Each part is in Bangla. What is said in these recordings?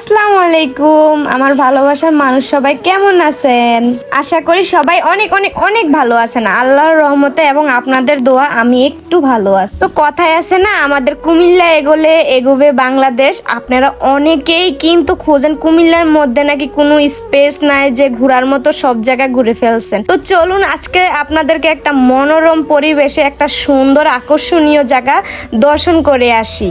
আসসালামু আলাইকুম। আমার ভালোবাসার মানুষ সবাই কেমন আছেন? আশা করি সবাই অনেক অনেক অনেক ভালো আছেন। আল্লাহর রহমতে এবং আপনাদের দোয়া আমি একটু ভালো আছি। তো কথায় আছে না, আমাদের কুমিল্লা এগোলে এগোবে বাংলাদেশ। আপনারা অনেকেই কিন্তু খোঁজেন, কুমিল্লার মধ্যে নাকি কোনো স্পেস নাই যে ঘোরার মতো সব জায়গায় ঘুরে ফেলছেন। তো চলুন, আজকে আপনাদেরকে একটা মনোরম পরিবেশে একটা সুন্দর আকর্ষণীয় জায়গা দর্শন করে আসি।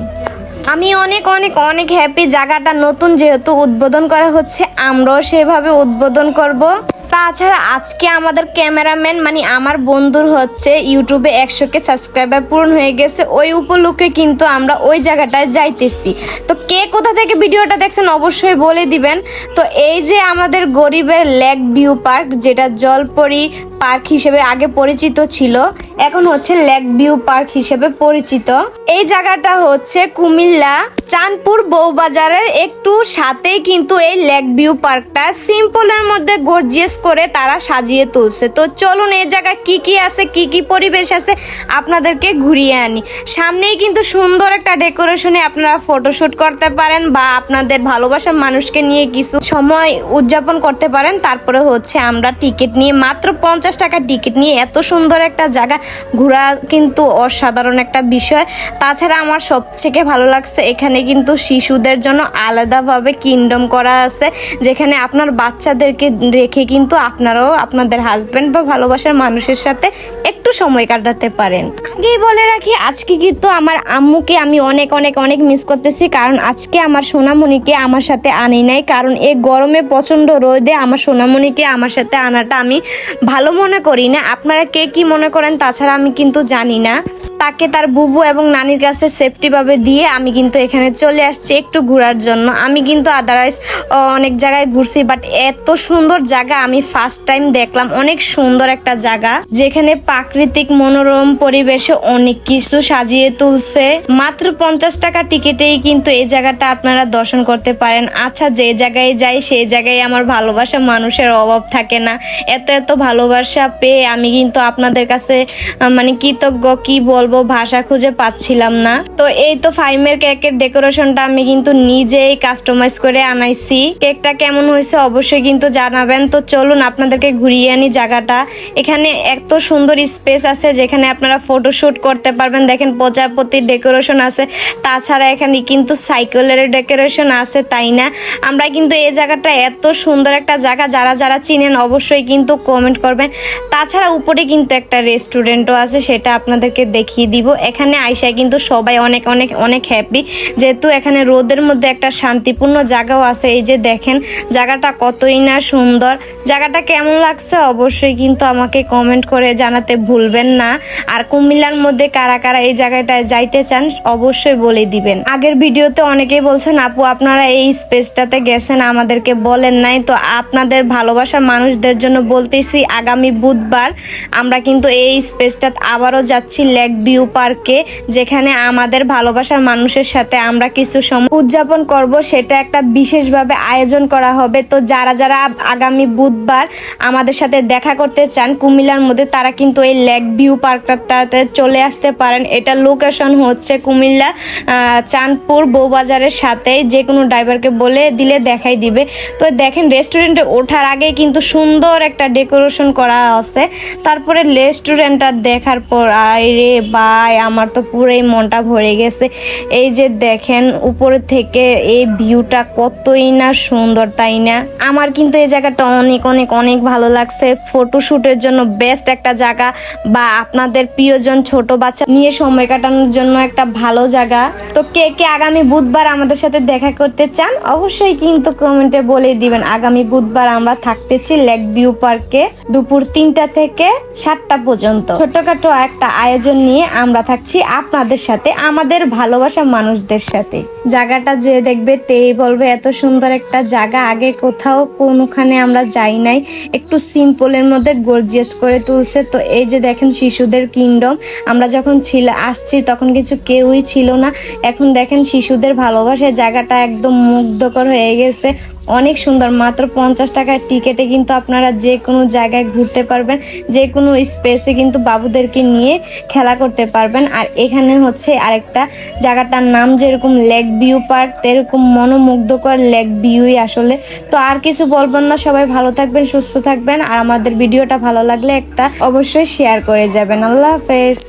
আমি অনেক অনেক অনেক হ্যাপি জায়গাটা নতুন যেহেতু উদ্বোধন করা হচ্ছে। আমরাও সেভাবে উদ্বোধন করব। তাছাড়া আজকে আমাদের ক্যামেরাম্যান মানে আমার বন্ধুর হচ্ছে ইউটিউবে একশো কে সাবস্ক্রাইবার পূরণ হয়ে গেছে। ওই উপলক্ষে কিন্তু আমরা ওই জায়গাটায় যাইতেছি। তো কে কোথা থেকে ভিডিওটা দেখছেন অবশ্যই বলে দিবেন। তো এই যে আমাদের গরিবের লেক ভিউ পার্ক, যেটা জলপরি পার্ক হিসেবে আগে পরিচিত ছিল, এখন হচ্ছে লেক ভিউ পার্ক হিসেবে পরিচিত। এই জায়গাটা হচ্ছে কুমিল্লা, চাঁদপুর বউবাজারের একটু সাথেই কিন্তু এই লেক ভিউ পার্কটা সিম্পলের মধ্যে গর্জিয়াস করে তারা সাজিয়ে তুলছে। তো চলুন এই জায়গায় কি কি আছে, কি কি পরিবেশ আছে আপনাদেরকে ঘুরিয়ে আনি। সামনেই কিন্তু সুন্দর একটা ডেকোরেশনে আপনারা ফটোশুট করতে পারেন বা আপনাদের ভালোবাসার মানুষকে নিয়ে কিছু সময় উদযাপন করতে পারেন। তারপরে হচ্ছে আমরা টিকিট নিয়ে মাত্র পঞ্চাশ টাকা টিকিট নিয়ে এত সুন্দর একটা জায়গা, ঘোরা কিন্তু অসাধারণ একটা বিষয়। তাছাড়া আমার সবথেকে ভালো লাগছে এখানে কিন্তু শিশুদের জন্য আলাদাভাবে কিংডম করা আছে, যেখানে আপনার বাচ্চাদেরকে রেখে কিন্তু আপনারাও আপনাদের হাজব্যান্ড বা ভালোবাসার মানুষের সাথে একটু সময় কাটাতে পারেন। আগেই বলে রাখি, আজকে কিন্তু আমার আম্মুকে আমি অনেক অনেক অনেক মিস করতেছি, কারণ আজকে আমার সোনামণিকে আমার সাথে আনি নাই, কারণ এই গরমে প্রচণ্ড রোদে আমার সোনামণিকে আমার সাথে আনাটা আমি ভালো মনে করি না। আপনারা কে কি মনে করেন তাছাড়া আমি কিন্তু জানি না। তাকে তার বুবু এবং নানির কাছে সেফটি ভাবে দিয়ে আমি কিন্তু এখানে চলে আসছি একটু ঘোরার জন্য। আমি কিন্তু আদারওয়াইজ অনেক জায়গায় ঘুরছি বাট এত সুন্দর জায়গা আমি ফার্স্ট টাইম দেখলাম। অনেক সুন্দর একটা জায়গা, যেখানে প্রাকৃতিক মনোরম পরিবেশে অনেক কিছু সাজিয়ে তুলছে। মাত্র পঞ্চাশ টাকা টিকিটেই কিন্তু এই জায়গাটা আপনারা দর্শন করতে পারেন। আচ্ছা যে জায়গায় যাই সেই জায়গায় আমার ভালোবাসা মানুষের অভাব থাকে না। এত এত ভালোবাসা পেয়ে আমি কিন্তু আপনাদের কাছে মানে কৃতজ্ঞ, কি বলব, ভাষা খুঁজে পাচ্ছিলাম না। তো এই তো ফাইমের কেকের ডেকোরেশনটা আমি কিন্তু নিজেই কাস্টমাইজ করে আনাইছি। কেকটা কেমন হয়েছে অবশ্যই কিন্তু জানাবেন। তো চলুন আপনাদেরকে ঘুরিয়ে আনি জায়গাটা। এখানে এত সুন্দর স্পেস আছে যেখানে আপনারা ফটোশুট করতে পারবেন। দেখেন প্রজাপতির ডেকোরেশন আছে। তাছাড়া এখানে কিন্তু সাইকেলের ডেকোরেশন আছে, তাই না? আমরা কিন্তু এই জায়গাটা এত সুন্দর একটা জায়গা, যারা যারা চিনেন অবশ্যই কিন্তু কমেন্ট করবেন। তাছাড়া উপরে কিন্তু একটা রেস্টুরেন্টও আছে, সেটা আপনাদেরকে দেখিয়ে দিব। এখানে আইসায় কিন্তু সবাই অনেক অনেক অনেক হ্যাপি যেহেতু এখানে রোদের মধ্যে একটা শান্তিপূর্ণ জায়গাও আছে, এই যে দেখেন, জায়গাটা কতই না সুন্দর। জায়গাটা কেমন লাগছে অবশ্যই কিন্তু আমাকে কমেন্ট করে জানাতে ভুলবেন না। আর কুমিল্লার মধ্যে কারা কারা এই জায়গাটায় যাইতে চান, অবশ্যই বলে দিবেন। আগের ভিডিওতে অনেকেই বলছেন, আপু, আপনারা এই স্পেসটাতে গেছেন, আমাদেরকে বলেন নাই। তো আপনাদের ভালোবাসার মানুষদের জন্য বলতেছি, আগামী বুধবার আমরা কিন্তু এই স্পেসটা আবারও যাচ্ছি লেক ভিউ পার্কে, যেখানে আমাদের ভালোবাসার মানুষের সাথে আমরা কিছু সময় উদযাপন করব। সেটা একটা বিশেষভাবে আয়োজন করা হবে। তো যারা যারা আগামী বুধবার আমাদের সাথে দেখা করতে চান কুমিল্লার মধ্যে, তারা কিন্তু এই লেক ভিউ পার্কটাতে চলে আসতে পারেন। এটা লোকেশন হচ্ছে কুমিল্লা চাঁদপুর বউবাজারের সাথে যে কোনো ড্রাইভারকে বলে দিলে দেখাই দিবে। তো দেখেন, রেস্টুরেন্টে ওঠার আগে কিন্তু সুন্দর একটা ডেকোরেশন করা আছে। তারপরে রেস্টুরেন্টটা দেখার পর আরে ভাই, আমার তো পুরোই মনটা ভরে গেছে। এই যে দেখেন, উপরে থেকে এই ভিউটা কতই না সুন্দর, তাই না? আমার কিন্তু এই জায়গাটা অনেক অনেক অনেক ভালো লাগছে। ফটোশুটের জন্য বেস্ট একটা জায়গা। বা আপনাদের প্রিয়জন ছোট বাচ্চা নিয়ে সময় কাটানোর জন্য একটা ভালো জায়গা। তো কে কে আগামী বুধবার আমাদের সাথে দেখা করতে চান, অবশ্যই কিন্তু কমেন্টে বলে দিবেন। আগামী বুধবার আমরা থাকতেছি লেক ভিউ পার্কে দুপুর তিনটা থেকে সাতটা পর্যন্ত। ছোটখাটো একটা আয়োজন নিয়ে আমরা থাকছি আপনাদের সাথে, আমাদের ভালোবাসা মানুষদের সাথে। জায়গাটা যে দেখবে তেই বলবে, এত সুন্দর একটা জায়গা। আগে কোথাও কোনোখানে আমরা যাই নাই। একটু সিম্পলের মধ্যে গর্জিয়াস করে তুলছে। তো এই যে দেখেন শিশুদের কিংডম আমরা যখন ছিল, আসছি, তখন কিছু কেউই ছিল না। এখন দেখেন শিশুদের ভালোবাসায় জায়গাটা একদম মুগ্ধকর হয়ে গেছে। অনেক সুন্দর, মাত্র পঞ্চাশ টাকার টিকেটে কিন্তু আপনারা যে কোনো জায়গায় ঘুরতে পারবেন, যে কোনো স্পেসে কিন্তু বাবুদেরকে নিয়ে খেলা করতে পারবেন। আর এখানে হচ্ছে আরেকটা জায়গাটার নাম যেরকম লেক ভিউ পার্ক এরকম মনোমুগ্ধকর লেক ভিউই আসলে। তো আর কিছু বলবেন না, সবাই ভালো থাকবেন, সুস্থ থাকবেন। আর আমাদের ভিডিওটা ভালো লাগলে একটা অবশ্যই শেয়ার করে যাবেন। আল্লাহ হাফেজ।